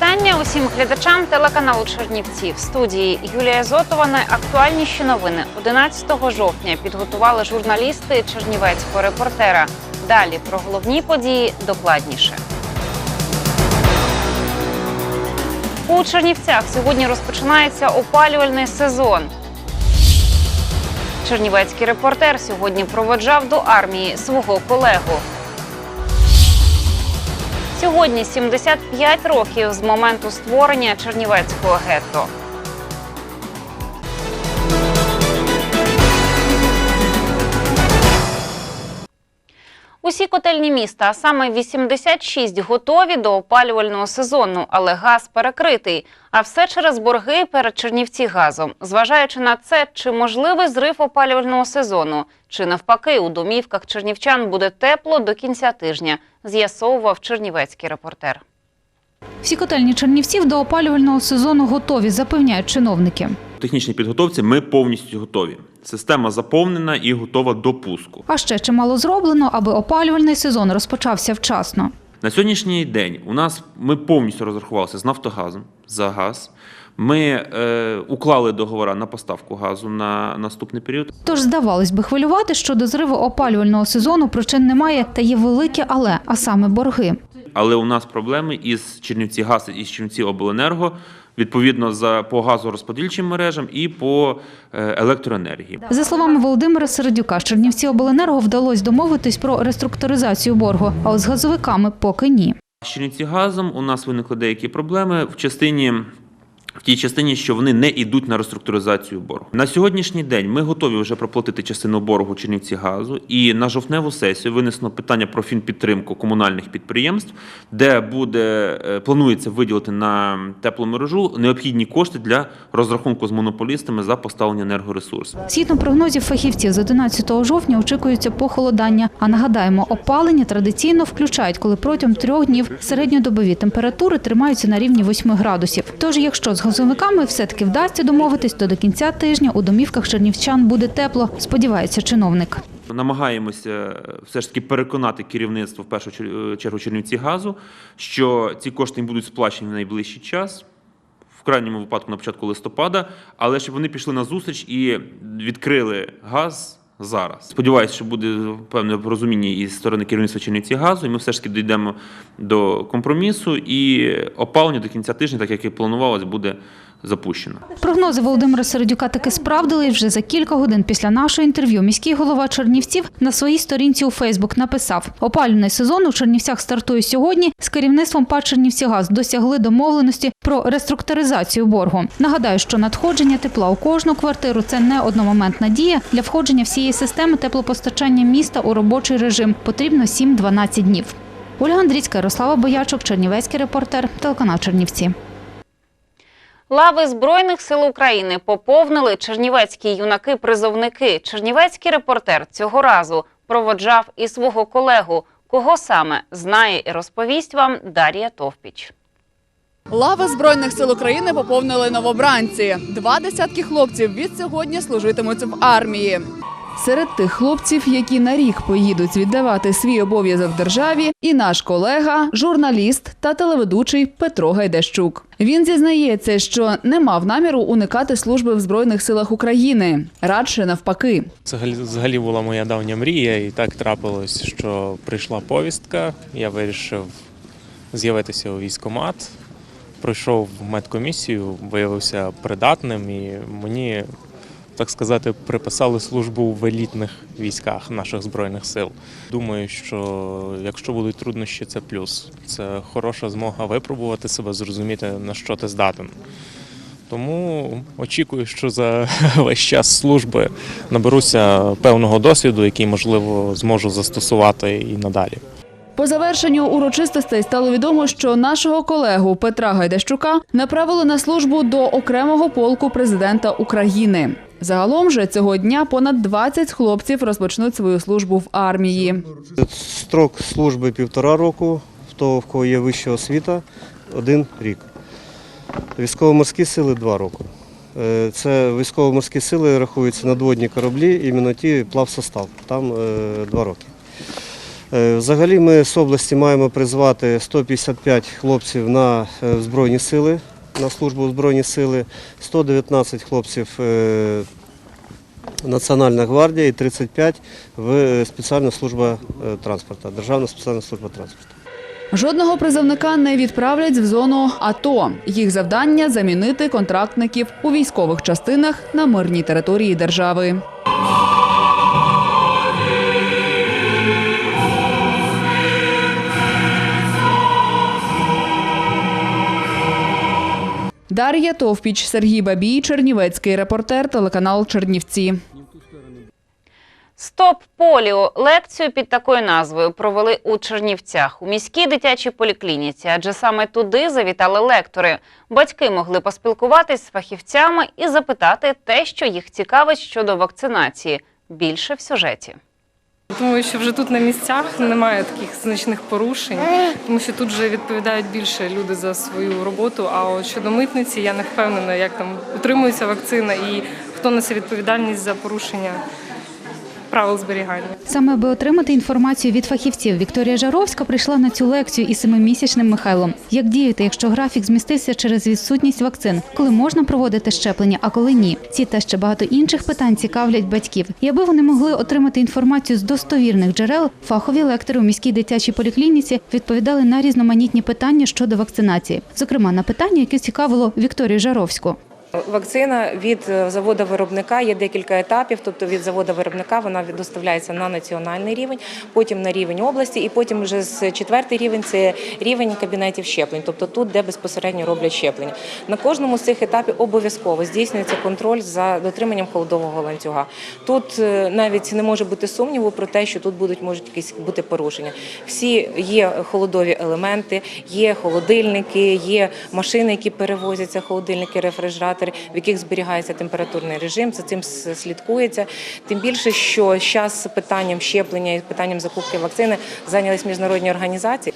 Вітання усім глядачам телеканалу Чернівці. В студії Юлія Зотова найактуальніші новини 11 жовтня підготували журналісти Чернівецького репортера. Далі про головні події докладніше. У Чернівцях сьогодні розпочинається опалювальний сезон. Чернівецький репортер сьогодні проводжав до армії свого колегу. Сьогодні 75 років з моменту створення Чернівецького гетто. Усі котельні міста, а саме 86, готові до опалювального сезону, але газ перекритий. А все через борги перед Чернівці газом. Зважаючи на це, чи можливий зрив опалювального сезону, чи навпаки у домівках чернівчан буде тепло до кінця тижня, з'ясовував чернівецький репортер. Всі котельні Чернівців до опалювального сезону готові, запевняють чиновники. В технічній підготовці ми повністю готові. Система заповнена і готова до пуску. А ще чимало зроблено, аби опалювальний сезон розпочався вчасно. На сьогоднішній день у нас ми повністю розрахувалися з Нафтогазом за газ. Ми е, уклали договори на поставку газу на наступний період. Тож, здавалось би, хвилювати щодо зриву опалювального сезону причин немає, та є велике але, а саме борги. Але у нас проблеми із Чернівці газ і з Чернівці обленерго відповідно за по газорозподільчим мережам і по е, електроенергії. За словами Володимира Середюка, з Чернівці обленерго вдалося домовитись про реструктуризацію боргу, а от з газовиками поки ні. З Чернівці газом у нас виникли деякі проблеми в частині. В тій частині, що вони не йдуть на реструктуризацію боргу. На сьогоднішній день ми готові вже проплатити частину боргу Чернівці газу, і на жовтневу сесію винесено питання про фінпідтримку комунальних підприємств, де буде е, планується виділити на тепломережу необхідні кошти для розрахунку з монополістами за поставлення енергоресурсів. Згідно прогнозів фахівців, з 11 жовтня очікується похолодання. А нагадаємо, опалення традиційно включають, коли протягом трьох днів середньодобові температури тримаються на рівні 8 градусів. Тож, якщо з газовиками все-таки вдасться домовитись, то до кінця тижня у домівках чернівчан буде тепло, сподівається чиновник. Намагаємося е, все ж таки переконати керівництво в першу чергу Чернівці газу, що ці кошти будуть сплачені в найближчий час. В крайньому випадку на початку листопада, але щоб вони пішли на зустріч і відкрили газ зараз. Сподіваюся, що буде певне розуміння із сторони керівництва Чернівці газу, і ми все ж таки дійдемо до компромісу, і опалення до кінця тижня, так як і планувалось, буде запущено. Прогнози Володимира Середюка таки справдили. Вже за кілька годин після нашого інтерв'ю міський голова Чернівців на своїй сторінці у Фейсбук написав: опалювальний сезон у Чернівцях стартує сьогодні. З керівництвом ПАД «Чернівцігаз» досягли домовленості про реструктуризацію боргу. Нагадаю, що надходження тепла у кожну квартиру це не одномоментна дія. Для входження всієї системи теплопостачання міста у робочий режим потрібно 7-12 днів. Ольга Андрійська, Ярослава Боячок, Чернівецький репортер, телеканал Чернівці. Лави Збройних сил України поповнили чернівецькі юнаки-призовники. Чернівецький репортер цього разу проводжав і свого колегу. Кого саме знає і розповість вам Дар'я Товпіч. Лави Збройних сил України поповнили новобранці. Два десятки хлопців від сьогодні служитимуть в армії. Серед тих хлопців, які на рік поїдуть віддавати свій обов'язок державі, і наш колега, журналіст та телеведучий Петро Гайдащук. Він зізнається, що не мав наміру уникати служби в збройних силах України, радше навпаки. Взагалі- взагалі була моя давня мрія, і так трапилось, що прийшла повістка. Я вирішив з'явитися у військкомат. Пройшов медкомісію, виявився придатним, і мені, так сказати, приписали службу в елітних військах наших збройних сил. Думаю, що якщо будуть труднощі, це плюс. Це хороша змога випробувати себе, зрозуміти на що ти здатен. Тому очікую, що за весь час служби наберуся певного досвіду, який можливо зможу застосувати і надалі. По завершенню урочистостей стало відомо, що нашого колегу Петра Гайдащука направили на службу до окремого полку президента України. Загалом же цього дня понад 20 хлопців розпочнуть свою службу в армії. Строк служби півтора року, в того, в кого є вища освіта, один рік. Військово-морські сили два роки. Е, Це військово-морські сили рахуються надводні кораблі, іменно ті плавсостав, там е, два роки. Е, Взагалі ми з області маємо призвати 155 хлопців на Збройні сили, на службу в Збройні сили, 119 хлопців е, Національна гвардія і 35 в е, спеціальна служба е, транспорту, Державна спеціальна служба транспорту. Жодного призовника не відправлять в зону АТО. Їх завдання замінити контрактників у військових частинах на мирній території держави. Дар'я Товпіч, Сергій Бабій, Чернівецький репортер, телеканал Чернівці. Стоп поліо лекцію під такою назвою провели у Чернівцях у міській дитячій поліклініці, адже саме туди завітали лектори. Батьки могли поспілкуватись з фахівцями і запитати те, що їх цікавить щодо вакцинації. Більше в сюжеті. Думаю, що вже тут на місцях немає таких значних порушень, тому що тут вже відповідають більше люди за свою роботу. А от щодо митниці, я не впевнена, як там утримується вакцина і хто несе відповідальність за порушення правил зберігання. Саме аби отримати інформацію від фахівців, Вікторія Жаровська прийшла на цю лекцію із семимісячним Михайлом. Як діяти, якщо графік змістився через відсутність вакцин, коли можна проводити щеплення, а коли ні? Ці та ще багато інших питань цікавлять батьків. І аби вони могли отримати інформацію з достовірних джерел, фахові лектори у міській дитячій поліклініці відповідали на різноманітні питання щодо вакцинації, зокрема на питання, яке цікавило Вікторію Жаровську. Вакцина від е, заводу виробника є декілька етапів. Тобто від заводу виробника вона доставляється на національний рівень, потім на рівень області, і потім вже з четвертий рівень це рівень кабінетів щеплень, тобто тут, де безпосередньо роблять щеплення. На кожному з цих етапів обов'язково здійснюється контроль за дотриманням холодового ланцюга. Тут е, навіть не може бути сумніву про те, що тут будуть можуть якісь бути порушення. Всі є холодові елементи, є холодильники, є машини, які перевозяться, холодильники, рефрижератори, в яких зберігається температурний режим. За цим слідкується. Тим більше, що зараз питанням щеплення і питанням закупки вакцини зайнялись міжнародні організації.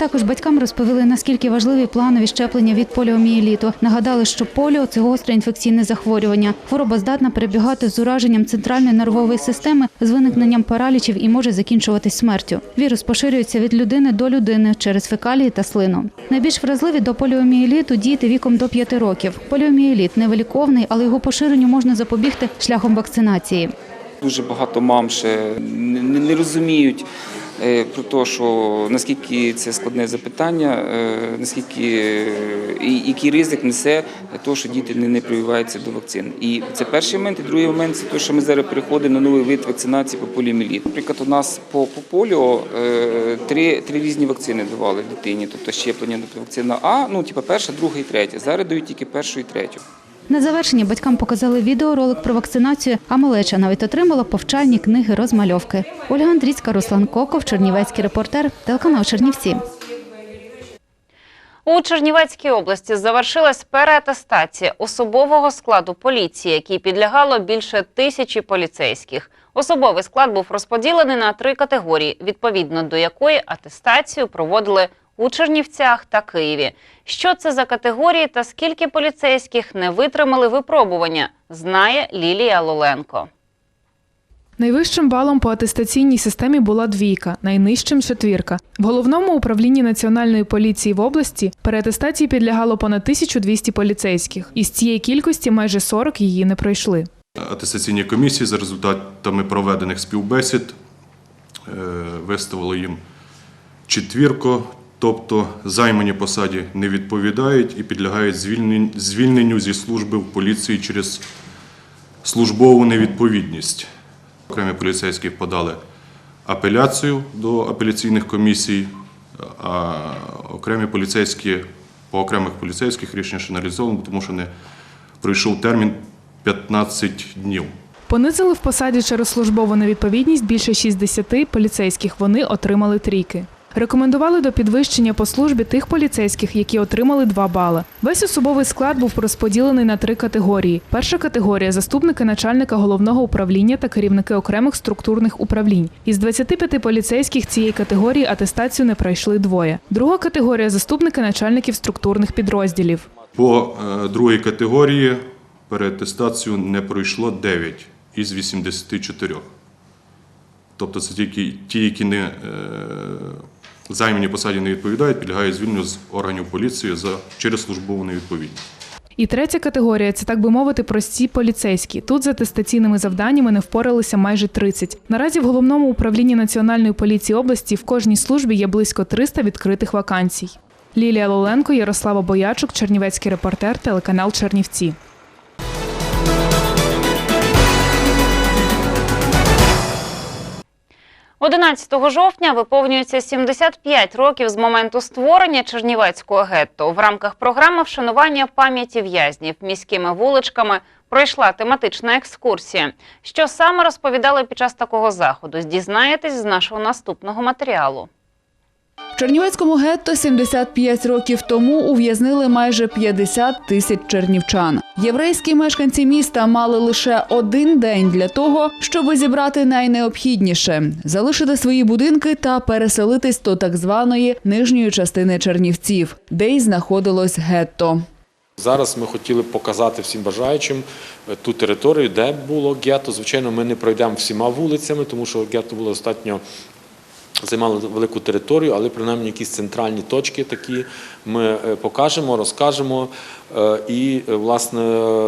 Також батькам розповіли, наскільки важливі планові щеплення від поліомієліту. Нагадали, що поліо це гостре інфекційне захворювання. Хвороба здатна перебігати з ураженням центральної нервової системи, з виникненням паралічів і може закінчуватись смертю. Вірус поширюється від людини до людини через фекалії та слину. Найбільш вразливі до поліомієліту діти віком до 5 років. Поліомієліт невиліковний, але його поширенню можна запобігти шляхом вакцинації. Дуже багато мам ще не, розуміють про те, що наскільки це складне запитання, е, наскільки е, і який ризик несе те, що діти не, прививаються до вакцин. І це перший момент. І другий момент це те, що ми зараз переходимо на новий вид вакцинації по поліоміеліту. Наприклад, у нас по, по поліо е, три, три різні вакцини давали дитині, тобто щеплення тобто вакцина А, ну типу перша, друга і третя. Зараз дають тільки першу і третю. На завершення батькам показали відеоролик про вакцинацію, а малеча навіть отримала повчальні книги розмальовки. Ольга Андрійська, Руслан Коков, Чернівецький репортер, телеканал Чернівці. У Чернівецькій області завершилась переатестація особового складу поліції, який підлягало більше тисячі поліцейських. Особовий склад був розподілений на три категорії, відповідно до якої атестацію проводили у Чернівцях та Києві. Що це за категорії та скільки поліцейських не витримали випробування, знає Лілія Лоленко. Найвищим балом по атестаційній системі була двійка, найнижчим четвірка. В головному управлінні національної поліції в області переатестації підлягало понад 1200 поліцейських. Із цієї кількості майже 40 її не пройшли. атестаційні комісії за результатами проведених співбесід е, виставили їм четвірку, тобто займані посаді не відповідають і підлягають звільненню зі служби в поліції через службову невідповідність. Окремі поліцейські подали апеляцію до апеляційних комісій, а окремі поліцейські по окремих поліцейських рішення ще не реалізовано, тому що не пройшов термін 15 днів. Понизили в посаді через службову невідповідність більше 60 поліцейських. Вони отримали трійки. Рекомендували до підвищення по службі тих поліцейських, які отримали 2 бали. Весь особовий склад був розподілений на три категорії. Перша категорія заступники начальника головного управління та керівники окремих структурних управлінь. Із 25 поліцейських цієї категорії атестацію не пройшли двоє. Друга категорія заступники начальників структурних підрозділів. По е, другій категорії переатестацію не пройшло 9 із 84. Тобто це тільки ті, які не е, посаді не відповідають, підлягають звільненню з органів поліції за через службову невідповідність. І третя категорія це так би мовити прості поліцейські. Тут з атестаційними завданнями не впоралися майже 30. Наразі в головному управлінні національної поліції області в кожній службі є близько 300 відкритих вакансій. Лілія Лоленко, Ярослава Боячук, Чернівецький репортер, телеканал Чернівці. 11 жовтня виповнюється 75 років з моменту створення Чернівецького гетто. В рамках програми вшанування пам'яті в'язнів міськими вуличками пройшла тематична екскурсія. Що саме розповідали під час такого заходу? Дізнаєтесь з нашого наступного матеріалу. Чернівецькому гетто 75 років тому ув'язнили майже 50 тисяч чернівчан. Єврейські мешканці міста мали лише один день для того, щоб зібрати найнеобхідніше залишити свої будинки та переселитись до так званої нижньої частини Чернівців, де й знаходилось гетто. Зараз ми хотіли показати всім бажаючим е, ту територію, де було гетто. Звичайно, ми не пройдемо всіма вулицями, тому що гетто було достатньо займало велику територію, але принаймні якісь центральні точки такі ми е, покажемо, розкажемо. Е, І е, власне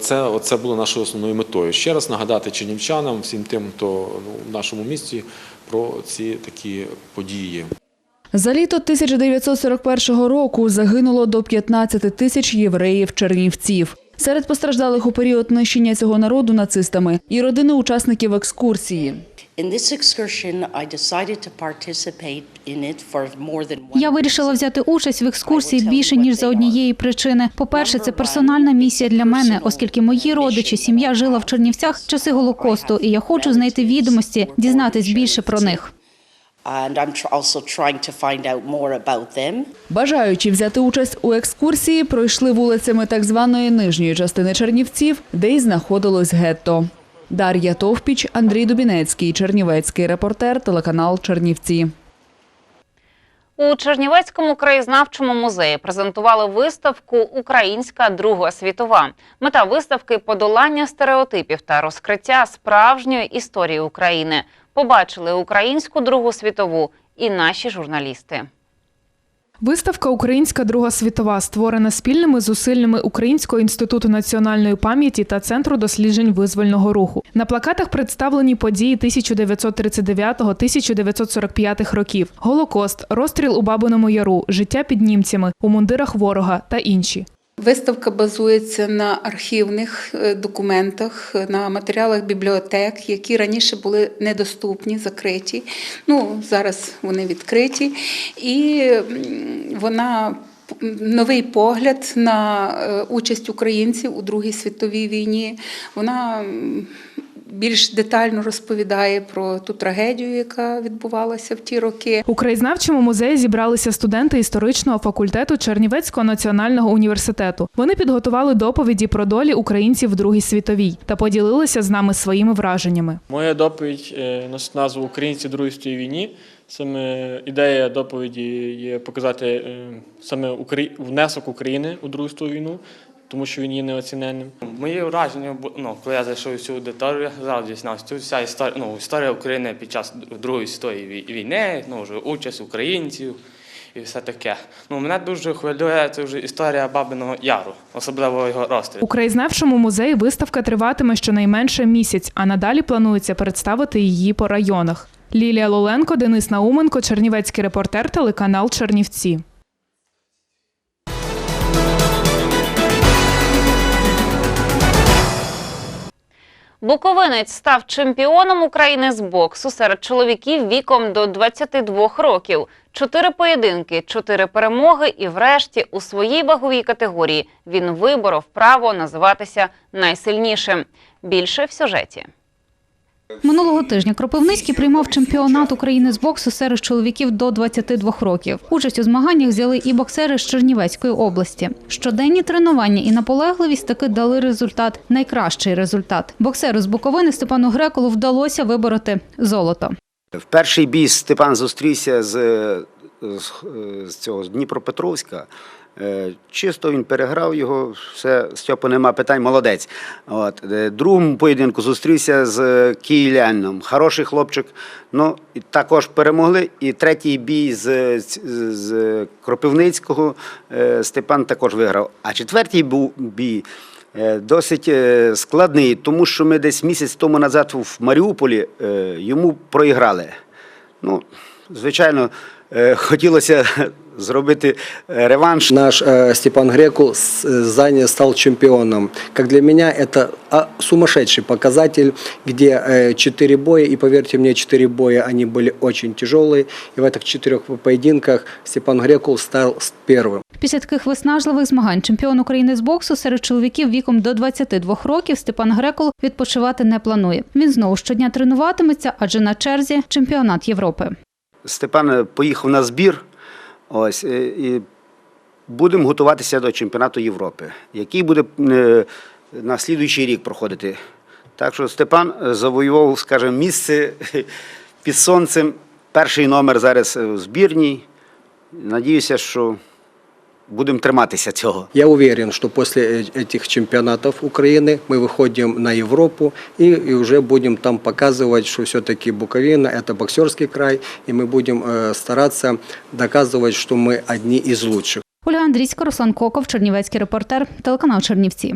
це, це було нашою основною метою. Ще раз нагадати чернівчанам, всім тим, хто ну, в нашому місті, про ці такі події. За літо 1941 року загинуло до 15 тисяч євреїв-чернівців. Серед постраждалих у період нищення цього народу нацистами і родини учасників екскурсії. In this excursion, I decided to participate in it for more than one Я вирішила взяти участь в екскурсії більше ніж за однієї причини. По-перше, це персональна місія для мене, оскільки мої родичі, сім'я жила в Чернівцях в часи голокосту, і я хочу знайти відомості, дізнатись більше про них. and I'm tr- also trying to find out more about them. Бажаючи взяти участь у екскурсії, пройшли вулицями так званої нижньої частини Чернівців, де й знаходилось гетто. Дар'я Товпіч, Андрій Дубінецький, Чернівецький репортер, телеканал Чернівці. У Чернівецькому краєзнавчому музеї презентували виставку Українська Друга світова. Мета виставки подолання стереотипів та розкриття справжньої історії України. Побачили українську Другу світову і наші журналісти. Виставка Українська Друга світова створена спільними зусиллями Українського інституту національної пам'яті та Центру досліджень визвольного руху. На плакатах представлені події 1939-1945 років: Голокост, розстріл у Бабиному Яру, життя під німцями, у мундирах ворога та інші. Виставка базується на архівних е, документах, на матеріалах бібліотек, які раніше були недоступні, закриті. Ну, зараз вони відкриті. І вона новий погляд на е, участь українців у Другій світовій війні. Вона більш детально розповідає про ту трагедію, яка відбувалася в ті роки. У краєзнавчому музеї зібралися студенти історичного факультету Чернівецького національного університету. Вони підготували доповіді про долі українців в Другій світовій та поділилися з нами своїми враженнями. Моя доповідь е, носить назву Українці в Другій світовій війні. Саме ідея доповіді є показати е, саме внесок України у Другу світову війну, тому що він є неоціненним. Мої враження, ну, коли я зайшов у цю аудиторію, зразу дізнався, тут вся історія, ну, історія України під час Другої світової війни, ну, вже участь українців і все таке. Ну, мене дуже хвилює це вже історія Бабиного Яру, особливо його розстрілу. У краєзнавчому музеї виставка триватиме щонайменше місяць, а надалі планується представити її по районах. Лілія Лоленко, Денис Науменко, Чернівецький репортер, телеканал Чернівці. Буковинець став чемпіоном України з боксу серед чоловіків віком до 22 років. Чотири поєдинки, чотири перемоги, і врешті у своїй ваговій категорії він виборов право називатися найсильнішим. Більше в сюжеті. Минулого тижня Кропивницький приймав чемпіонат України з боксу серед чоловіків до 22 років. Участь у змаганнях взяли і боксери з Чернівецької області. Щоденні тренування і наполегливість таки дали результат найкращий результат. Боксеру з Буковини Степану Греколу вдалося вибороти золото. В перший бій Степан зустрівся з, з, з цього з Дніпропетровська. Е, Чисто він переграв його, все, Стьопа нема питань, молодець. От. е, Другому поєдинку зустрівся з Київлянином. Хороший хлопчик. Ну, також перемогли. І третій бій з, з, Кропивницького е, Степан також виграв. А четвертий був бій е, досить е, складний, тому що ми десь місяць тому назад в Маріуполі е, йому проіграли. Ну, звичайно, е, хотілося зробити е, реванш. Наш э, Степан Грекул с- э, заня- стал чемпионом. Как для меня это а, сумасшедший показатель, где э, четыре боя, и поверьте мне, четыре боя, они были очень тяжелые. И в этих четырех поединках Степан Грекул стал с- первым. Після таких виснажливих змагань чемпіон України з боксу серед чоловіків віком до 22 років Степан Грекол відпочивати не планує. Він знову щодня тренуватиметься, адже на черзі чемпіонат Європи. Степан е, поїхав на збір. Ось, е, і будемо готуватися до чемпіонату Європи, який буде е, на слідуючий рік проходити. Так що Степан завоював, скажімо, місце під сонцем. Перший номер зараз е, в збірній. Надіюся, що будемо триматися цього. Я уверен, что после э- этих чемпионатов Украины мы выходим на Европу и, и уже будем там показывать, что все-таки Буковина – это боксерский край, и мы будем э, стараться доказывать, что мы одни из лучших. Ольга Андрійська, Руслан Коков, Чернівецький репортер, телеканал Чернівці.